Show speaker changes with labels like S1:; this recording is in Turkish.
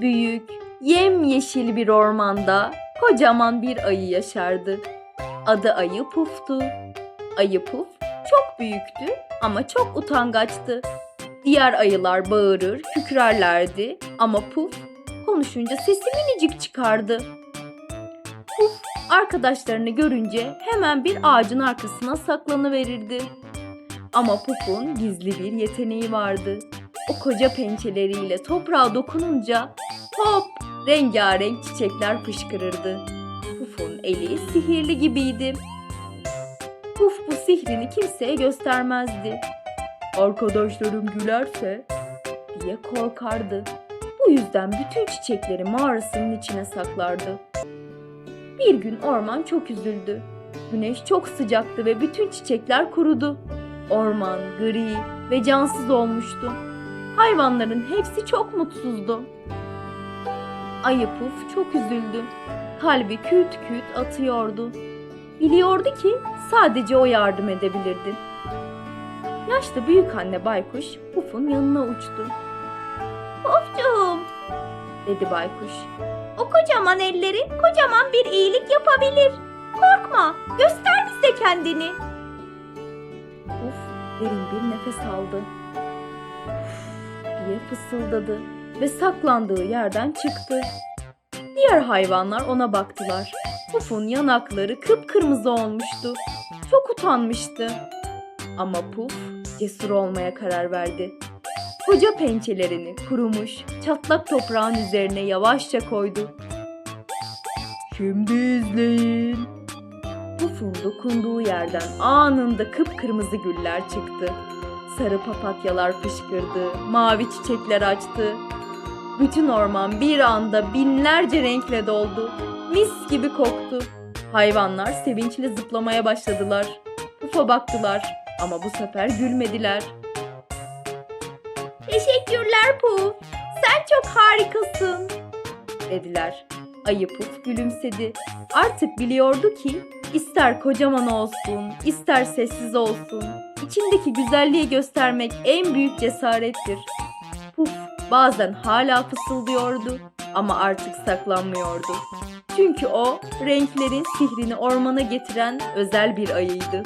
S1: Büyük, yemyeşil bir ormanda kocaman bir ayı yaşardı. Adı Ayı Puf'tu. Ayı Puf çok büyüktü ama çok utangaçtı. Diğer ayılar bağırır, kükrerlerdi ama Puf konuşunca sesi minicik çıkardı. Puf arkadaşlarını görünce hemen bir ağacın arkasına saklanıverirdi. Ama Puf'un gizli bir yeteneği vardı. O koca pençeleriyle toprağa dokununca hop rengarenk çiçekler fışkırırdı. Puf'un eli sihirli gibiydi. Puf bu sihrini kimseye göstermezdi. Arkadaşlarım gülerse diye korkardı. Bu yüzden bütün çiçekleri mağarasının içine saklardı. Bir gün orman çok üzüldü. Güneş çok sıcaktı ve bütün çiçekler kurudu. Orman gri ve cansız olmuştu. Hayvanların hepsi çok mutsuzdu. Ayı Puf çok üzüldü. Kalbi küt küt atıyordu. Biliyordu ki sadece o yardım edebilirdi. Yaşlı büyük anne baykuş Puf'un yanına uçtu. Pufcuğum dedi baykuş. O kocaman elleri kocaman bir iyilik yapabilir. Korkma göster bize kendini. Puf derin bir nefes aldı. Uf diye fısıldadı ve saklandığı yerden çıktı. Diğer hayvanlar ona baktılar. Puf'un yanakları kıpkırmızı olmuştu. Çok utanmıştı. Ama Puf cesur olmaya karar verdi. Koca pençelerini kurumuş, çatlak toprağın üzerine yavaşça koydu. Şimdi izleyin. Puf'un dokunduğu yerden anında kıpkırmızı güller çıktı. Sarı papatyalar fışkırdı, mavi çiçekler açtı. Bütün orman bir anda binlerce renkle doldu. Mis gibi koktu. Hayvanlar sevinçle zıplamaya başladılar. Puf'a baktılar ama bu sefer gülmediler. Teşekkürler Puf. Sen çok harikasın. Dediler. Ayı Puf gülümsedi. Artık biliyordu ki ister kocaman olsun, ister sessiz olsun. İçindeki güzelliği göstermek en büyük cesarettir. Puf bazen hala fısıldıyordu ama artık saklanmıyordu. Çünkü o renklerin sihrini ormana getiren özel bir ayıydı.